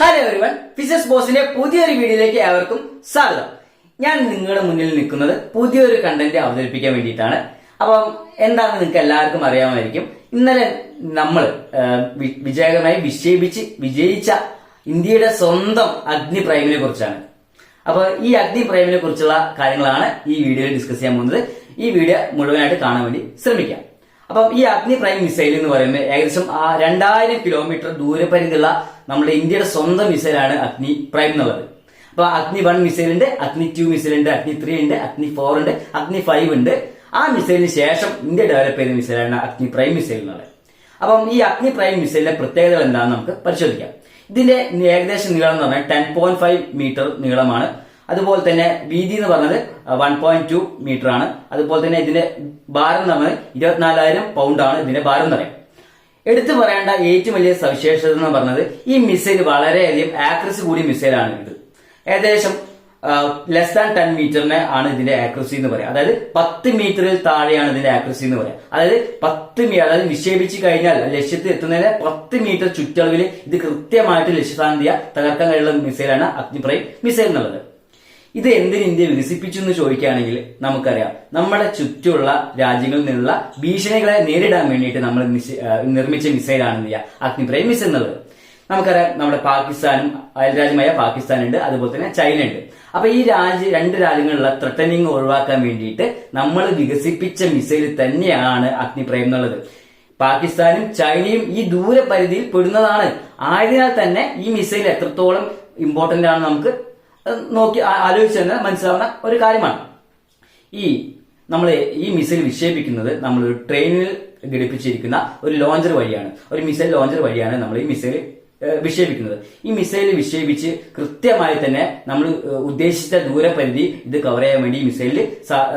Hello everyone physics ബോസിന്റെ പുതിയൊരു വീഡിയോയിലേക്ക് ഏവർക്കും സ്വാഗതം. ഞാൻ നിങ്ങളുടെ മുന്നിൽ നിൽക്കുന്നത് പുതിയൊരു കണ്ടന്റ് അവതരിപ്പിക്കാൻ വേണ്ടിയിട്ടാണ്. അപ്പം എന്താണെന്ന് നിങ്ങൾക്ക് എല്ലാവർക്കും അറിയാമായിരിക്കും. ഇന്നലെ നമ്മൾ വിജയകരമായി വിക്ഷേപിച്ച് വിജയിച്ച ഇന്ത്യയുടെ സ്വന്തം അഗ്നി പ്രൈമിനെ കുറിച്ചാണ്. അപ്പൊ ഈ അഗ്നി പ്രൈമിനെ കുറിച്ചുള്ള കാര്യങ്ങളാണ് ഈ വീഡിയോയിൽ ഡിസ്കസ് ചെയ്യാൻ പോകുന്നത്. ഈ വീഡിയോ മുഴുവനായിട്ട് കാണാൻ വേണ്ടി ശ്രമിക്കാം. അപ്പം ഈ അഗ്നി പ്രൈം മിസൈൽ എന്ന് പറയുന്നത് ഏകദേശം ആ രണ്ടായിരം കിലോമീറ്റർ ദൂരപരിധിയുള്ള നമ്മുടെ ഇന്ത്യയുടെ സ്വന്തം മിസൈലാണ് അഗ്നി പ്രൈം എന്നുള്ളത്. അപ്പൊ അഗ്നി വൺ മിസൈൽ ഉണ്ട് അഗ്നി ടു മിസൈൽ ഉണ്ട് അഗ്നി ത്രീ ഉണ്ട് അഗ്നി ഫോർ ഉണ്ട് അഗ്നി ഫൈവ് ഉണ്ട്. ആ മിസൈലിന് ശേഷം ഇന്ത്യ ഡെവലപ്പ് ചെയ്ത മിസൈലാണ് അഗ്നി പ്രൈം മിസൈൽ എന്നുള്ളത്. അപ്പം ഈ അഗ്നി പ്രൈം മിസൈലിന്റെ പ്രത്യേകതകൾ എന്താണെന്ന് നമുക്ക് പരിശോധിക്കാം. ഇതിന്റെ ഏകദേശം നീളം എന്ന് പറഞ്ഞാൽ ടെൻ പോയിന്റ് ഫൈവ് മീറ്റർ നീളമാണ്. അതുപോലെ തന്നെ വീതി എന്ന് പറഞ്ഞത് വൺ പോയിന്റ് ടു മീറ്റർ ആണ്. അതുപോലെ തന്നെ ഇതിന്റെ ഭാരം നമ്മൾ ഇരുപത്തിനാലായിരം പൗണ്ട് ആണ് ഇതിന്റെ ഭാരം എന്ന് പറയാം. എടുത്തു പറയേണ്ട ഏറ്റവും വലിയ സവിശേഷത എന്ന് പറഞ്ഞത് ഈ മിസൈൽ വളരെയധികം ആക്രസി കൂടിയ മിസൈലാണ് ഇത്. ഏകദേശം ലെസ് ദാൻ ടെൻ മീറ്ററിനെ ആണ് ഇതിന്റെ ആക്രസി എന്ന് പറയാം. അതായത് പത്ത് മീറ്ററിൽ താഴെയാണ് ഇതിന്റെ ആക്രസി എന്ന് പറയാം. അതായത് പത്ത് മീ അതായത് നിക്ഷേപിച്ചു കഴിഞ്ഞാൽ ലക്ഷ്യത്തിൽ എത്തുന്നതിന് പത്ത് മീറ്റർ ചുറ്റളവിൽ ഇത് കൃത്യമായിട്ട് ലക്ഷ്യസ്ഥാനത്തിയ തകർക്കാൻ കഴിയുള്ള മിസൈലാണ് അഗ്നിപ്രൈം മിസൈൽ എന്നുള്ളത്. ഇത് എന്തിന് ഇന്ത്യ വികസിപ്പിച്ചു എന്ന് ചോദിക്കുകയാണെങ്കിൽ നമുക്കറിയാം. നമ്മുടെ ചുറ്റുമുള്ള രാജ്യങ്ങളിൽ നിന്നുള്ള ഭീഷണികളെ നേരിടാൻ വേണ്ടിയിട്ട് നമ്മൾ നിർമ്മിച്ച മിസൈലാണ് എന്ത് ചെയ്യുക അഗ്നിപ്രൈം മിസൈൽ എന്നുള്ളത്. നമുക്കറിയാം നമ്മുടെ പാകിസ്ഥാനും അയൽരാജ്യമായ പാകിസ്ഥാൻ ഉണ്ട് അതുപോലെ തന്നെ ചൈന ഉണ്ട് അപ്പൊ ഈ രാജ്യ രണ്ട് രാജ്യങ്ങളിലുള്ള ത്രട്ടനിങ് ഒഴിവാക്കാൻ വേണ്ടിയിട്ട് നമ്മൾ വികസിപ്പിച്ച മിസൈൽ തന്നെയാണ് അഗ്നിപ്രൈം എന്നുള്ളത്. പാകിസ്ഥാനും ചൈനയും ഈ ദൂരപരിധിയിൽ പെടുന്നതാണ്. ആയതിനാൽ തന്നെ ഈ മിസൈൽ എത്രത്തോളം ഇമ്പോർട്ടന്റ് ആണ് നമുക്ക് നോക്കി ആലോചിച്ച് തന്നെ മനസ്സിലാവുന്ന ഒരു കാര്യമാണ്. ഈ നമ്മൾ ഈ മിസൈൽ വിക്ഷേപിക്കുന്നത് നമ്മൾ ഒരു ട്രെയിനിൽ ഘടിപ്പിച്ചിരിക്കുന്ന ഒരു ലോഞ്ചർ വഴിയാണ്. ഒരു മിസൈൽ ലോഞ്ചർ വഴിയാണ് നമ്മൾ ഈ മിസൈൽ വിക്ഷേപിക്കുന്നത്. ഈ മിസൈൽ വിക്ഷേപിച്ച് കൃത്യമായി തന്നെ നമ്മൾ ഉദ്ദേശിച്ച ദൂരപരിധി ഇത് കവർ ചെയ്യാൻ വേണ്ടി ഈ മിസൈലിൽ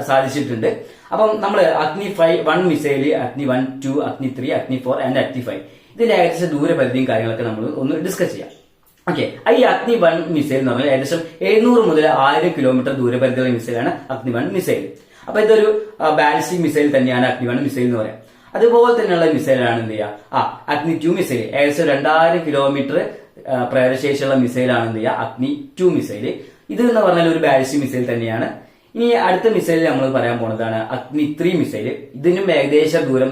സാധിച്ചിട്ടുണ്ട്. അപ്പം നമ്മൾ Agni five one missile Agni one two Agni three Agni four and Agni five ഇതിന്റെ ഏകദേശം ദൂരപരിധിയും കാര്യങ്ങളൊക്കെ നമ്മൾ ഒന്ന് ഡിസ്കസ് ചെയ്യാം. ഓക്കെ ഈ അഗ്നി വൺ മിസൈൽ എന്ന് പറഞ്ഞാൽ ഏകദേശം എഴുന്നൂറ് മുതൽ ആയിരം കിലോമീറ്റർ ദൂരപരിധിയുള്ള മിസൈലാണ് അഗ്നി വൺ മിസൈൽ അപ്പൊ ഇതൊരു ബാലിസ്റ്റിക് മിസൈൽ തന്നെയാണ് അഗ്നി വൺ മിസൈൽ എന്ന് പറയാം. അതുപോലെ തന്നെയുള്ള മിസൈലാണ് എന്ത് ചെയ്യുക ആ അഗ്നി ടു മിസൈൽ ഏകദേശം രണ്ടായിരം കിലോമീറ്റർ പ്രേരശേഷിയുള്ള മിസൈലാണ് എന്ത് ചെയ്യുക? അഗ്നി ടു മിസൈൽ ഇത് എന്ന് പറഞ്ഞാൽ ഒരു ബാലിസ്റ്റിക് മിസൈൽ തന്നെയാണ്. ഇനി അടുത്ത മിസൈൽ നമ്മൾ പറയാൻ പോണതാണ് അഗ്നി ത്രീ മിസൈൽ ഇതിനും ഏകദേശം ദൂരം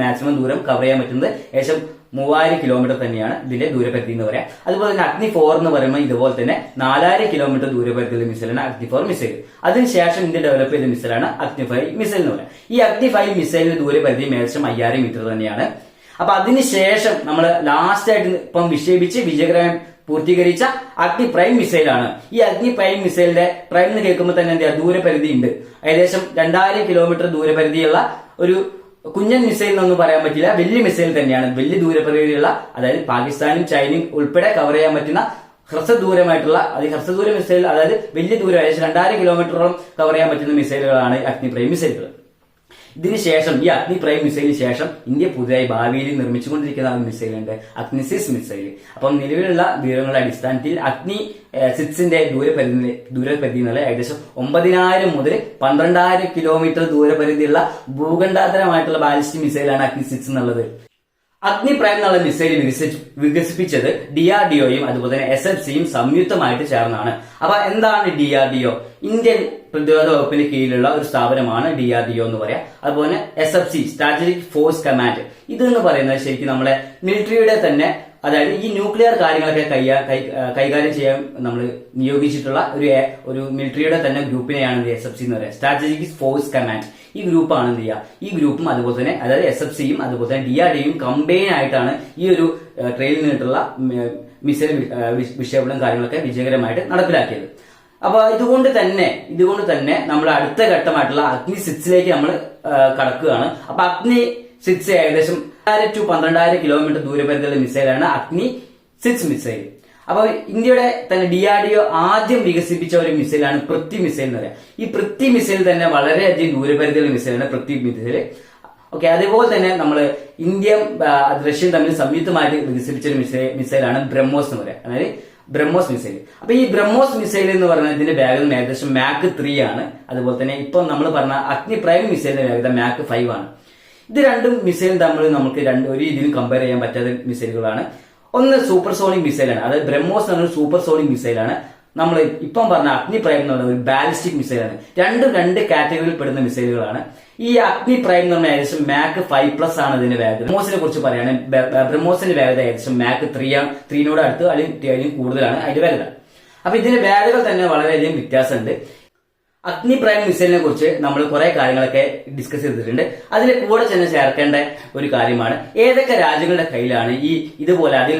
മാക്സിമം ദൂരം കവർ ചെയ്യാൻ പറ്റുന്നത് ഏകദേശം മൂവായിരം കിലോമീറ്റർ തന്നെയാണ് ഇതിന്റെ ദൂരപരിധി എന്ന് പറയാം. അതുപോലെ തന്നെ അഗ്നി ഫോർ എന്ന് പറയുമ്പോൾ ഇതുപോലെ തന്നെ നാലായിരം കിലോമീറ്റർ ദൂരപരിധിയുള്ള മിസൈലാണ് അഗ്നി ഫോർ മിസൈൽ അതിനുശേഷം ഇന്ത്യ ഡെവലപ്പ് ചെയ്ത മിസൈലാണ് അഗ്നി ഫൈവ് മിസൈൽ എന്ന് പറയാം. ഈ അഗ്നി ഫൈവ് മിസൈലിന്റെ ദൂരപരിധി ഏകദേശം അയ്യായിരം മീറ്റർ തന്നെയാണ്. അപ്പൊ അതിനുശേഷം നമ്മൾ ലാസ്റ്റ് ആയിട്ട് ഇപ്പം വിക്ഷേപിച്ച് വിജയകരം പൂർത്തീകരിച്ച അഗ്നി പ്രൈം മിസൈലാണ് ഈ അഗ്നി പ്രൈം മിസൈലിന്റെ പ്രൈം എന്ന് കേൾക്കുമ്പോൾ തന്നെ എന്താ ദൂരപരിധി ഉണ്ട്. ഏകദേശം രണ്ടായിരം കിലോമീറ്റർ ദൂരപരിധിയുള്ള ഒരു കുഞ്ഞൻ മിസൈൽ എന്നൊന്നും പറയാൻ പറ്റില്ല. വലിയ മിസൈൽ തന്നെയാണ്. വലിയ ദൂരപരിധിയുള്ള അതായത് പാകിസ്ഥാനും ചൈനയും ഉൾപ്പെടെ കവർ ചെയ്യാൻ പറ്റുന്ന ഹ്രസ്വദൂരമായിട്ടുള്ള അത് ഹ്രസ്വദൂര മിസൈൽ അതായത് വലിയ ദൂരം ഏകദേശം രണ്ടായിരം കിലോമീറ്ററോളം കവർ ചെയ്യാൻ പറ്റുന്ന മിസൈലുകളാണ് അഗ്നിപ്രൈം മിസൈലുകൾ. ഇതിനുശേഷം ഈ അഗ്നി പ്രൈം മിസൈലിന് ശേഷം ഇന്ത്യ പുതിയതായി ഭാവിയിൽ നിർമ്മിച്ചുകൊണ്ടിരിക്കുന്ന മിസൈലുണ്ട് അഗ്നിസിസ് മിസൈൽ അപ്പം നിലവിലുള്ള വിവരങ്ങളുടെ അടിസ്ഥാനത്തിൽ അഗ്നി സിക്സിന്റെ ദൂരപരിധി ദൂരപരിധി എന്നുള്ള ഏകദേശം ഒമ്പതിനായിരം മുതൽ പന്ത്രണ്ടായിരം കിലോമീറ്റർ ദൂരപരിധിയുള്ള ഭൂഖണ്ഡാന്തരമായിട്ടുള്ള ബാലിസ്റ്റിക് മിസൈലാണ് അഗ്നി സിക്സ് എന്നുള്ളത്. അഗ്നി പ്രൈം എന്നുള്ള മിസൈൽ വികസിപ്പിച്ചത് ഡി ആർ ഡി അതുപോലെ തന്നെ എസ് എഫ് സിയും സംയുക്തമായിട്ട് ചേർന്നാണ്. അപ്പൊ എന്താണ് ഡി ആർ ഇന്ത്യൻ പ്രതിരോധ വകുപ്പിന് കീഴിലുള്ള ഒരു സ്ഥാപനമാണ് ഡി ആർ എന്ന് പറയാം. അതുപോലെ S F C strategic force command ഇതെന്ന് പറയുന്നത് ശരിക്കും നമ്മുടെ മിലിറ്ററിയുടെ തന്നെ അതായത് ഈ ന്യൂക്ലിയർ കാര്യങ്ങളൊക്കെ കൈകാര്യം ചെയ്യാൻ നമ്മൾ നിയോഗിച്ചിട്ടുള്ള ഒരു ഒരു മിലിറ്ററിയുടെ തന്നെ ഗ്രൂപ്പിനെയാണ് എസ് എഫ് സി എന്ന് പറയുക. സ്ട്രാറ്റജിക് ഫോഴ്സ് കമാൻഡ് ഈ ഗ്രൂപ്പാണ് എന്ത് ചെയ്യുക? ഈ ഗ്രൂപ്പും അതുപോലെ തന്നെ അതായത് എസ് എഫ് സിയും അതുപോലെ തന്നെ ഡി ആർ ഡിയും കമ്പൈൻ ആയിട്ടാണ് ഈ ഒരു ട്രെയിനിൽ നിന്നിട്ടുള്ള മിസൈൽ വിക്ഷേപണം കാര്യങ്ങളൊക്കെ വിജയകരമായിട്ട് നടപ്പിലാക്കിയത്. അപ്പൊ ഇതുകൊണ്ട് തന്നെ ഇതുകൊണ്ട് തന്നെ നമ്മുടെ അടുത്ത ഘട്ടമായിട്ടുള്ള അഗ്നി സിക്സിലേക്ക് നമ്മൾ കടക്കുകയാണ്. അപ്പൊ അഗ്നി സിക്സ് ഏകദേശം ടു പന്ത്രണ്ടായിരം കിലോമീറ്റർ ദൂരപരിധിയുള്ള മിസൈലാണ് അഗ്നി സിക്സ് മിസൈൽ അപ്പൊ ഇന്ത്യയുടെ തന്നെ ഡി ആർ ഡി ഒ ആദ്യം വികസിപ്പിച്ച ഒരു മിസൈലാണ് പൃഥ്വി മിസൈൽ എന്ന് പറയാം. ഈ പൃഥ്വി മിസൈൽ തന്നെ വളരെയധികം ദൂരപരിധിയുള്ള മിസൈലാണ് പൃഥ്വി മിസൈൽ ഓക്കെ അതേപോലെ തന്നെ നമ്മൾ ഇന്ത്യ റഷ്യ തമ്മിൽ സംയുക്തമായിട്ട് വികസിപ്പിച്ച ഒരു മിസൈൽ മിസൈലാണ് ബ്രഹ്മോസ് എന്ന് പറയാം. അതായത് ബ്രഹ്മോസ് മിസൈൽ അപ്പൊ ഈ ബ്രഹ്മോസ് മിസൈൽ എന്ന് പറയുന്നത് ഇതിന്റെ വേഗത ഏകദേശം മാക്ക് ത്രീ ആണ്. അതുപോലെ തന്നെ ഇപ്പം നമ്മൾ പറഞ്ഞ അഗ്നി പ്രൈം മിസൈലിന്റെ വേഗത മാക്ക് ഫൈവ് ആണ്. ഇത് രണ്ടും മിസൈലും തമ്മിൽ നമുക്ക് രണ്ട് ഒരു രീതിയിൽ കമ്പയർ ചെയ്യാൻ പറ്റാത്ത മിസൈലുകളാണ് ഒന്ന് സൂപ്പർ സോണിക് മിസൈലാണ് അതായത് ബ്രഹ്മോസ് എന്ന് പറഞ്ഞ സൂപ്പർ സോണിക് മിസൈലാണ് നമ്മൾ ഇപ്പം പറഞ്ഞ അഗ്നി പ്രൈം എന്ന് പറഞ്ഞ ഒരു ബാലിസ്റ്റിക് മിസൈലാണ് രണ്ടും രണ്ട് കാറ്റഗറിയിൽ പെടുന്ന മിസൈലുകളാണ് ഈ അഗ്നി പ്രൈം എന്ന് പറഞ്ഞാൽ ഏകദേശം മാക് ഫൈവ് പ്ലസ് ആണ് ഇതിന്റെ വേഗത. ബ്രഹ്മോസിനെ കുറിച്ച് പറയുകയാണെങ്കിൽ ബ്രഹ്മോസിന്റെ വേഗത ഏകദേശം മാക് ത്രീ ആണ്. ത്രീനോട് അടുത്ത് അല്ലെങ്കിൽ കൂടുതലാണ്. അതിന്റെ വേഗത. അപ്പൊ ഇതിന്റെ വേഗതകൾ തന്നെ വളരെയധികം വ്യത്യാസമുണ്ട്. അഗ്നി പ്രൈം മിസൈലിനെ കുറിച്ച് നമ്മൾ കുറെ കാര്യങ്ങളൊക്കെ ഡിസ്കസ് ചെയ്തിട്ടുണ്ട്. അതിൽ കൂടെ തന്നെ ചേർക്കേണ്ട ഒരു കാര്യമാണ്. ഏതൊക്കെ രാജ്യങ്ങളുടെ കയ്യിലാണ് ഈ ഇതുപോലെ അതിൽ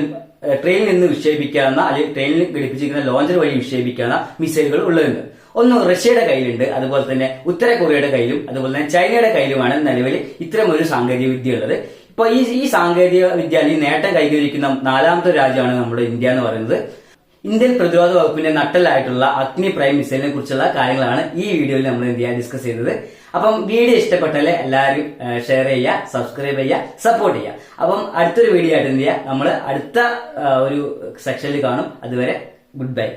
ട്രെയിനിൽ നിന്ന് വിക്ഷേപിക്കാവുന്ന അല്ലെങ്കിൽ ട്രെയിനിൽ ഘടിപ്പിച്ചിരിക്കുന്ന ലോഞ്ചർ വഴി വിക്ഷേപിക്കാവുന്ന മിസൈലുകൾ ഉള്ളതുണ്ട്. ഒന്ന് റഷ്യയുടെ കയ്യിലുണ്ട് അതുപോലെ തന്നെ ഉത്തര കൊറിയയുടെ കയ്യിലും അതുപോലെ തന്നെ ചൈനയുടെ കയ്യിലുമാണ് നിലവിൽ ഇത്തരം ഒരു സാങ്കേതിക വിദ്യ ഉള്ളത്. ഇപ്പൊ ഈ ഈ സാങ്കേതിക വിദ്യ അല്ലെങ്കിൽ നേട്ടം കൈവരിക്കുന്ന നാലാമത്തെ രാജ്യമാണ് നമ്മുടെ ഇന്ത്യ എന്ന് പറയുന്നത്. ഇന്ത്യൻ പ്രതിരോധ വകുപ്പിന്റെ നട്ടലായിട്ടുള്ള അഗ്നി പ്രൈം മിസൈലിനെ കുറിച്ചുള്ള കാര്യങ്ങളാണ് ഈ വീഡിയോയിൽ നമ്മൾ എന്ത് ചെയ്യാൻ ഡിസ്കസ് ചെയ്തത്. അപ്പം വീഡിയോ ഇഷ്ടപ്പെട്ടാൽ എല്ലാവരും ഷെയർ ചെയ്യുക സബ്സ്ക്രൈബ് ചെയ്യുക സപ്പോർട്ട് ചെയ്യുക. അപ്പം അടുത്തൊരു വീഡിയോ ആയിട്ട് എന്ത് ചെയ്യുക നമ്മൾ അടുത്ത ഒരു സെക്ഷനിൽ കാണും. അതുവരെ ഗുഡ് ബൈ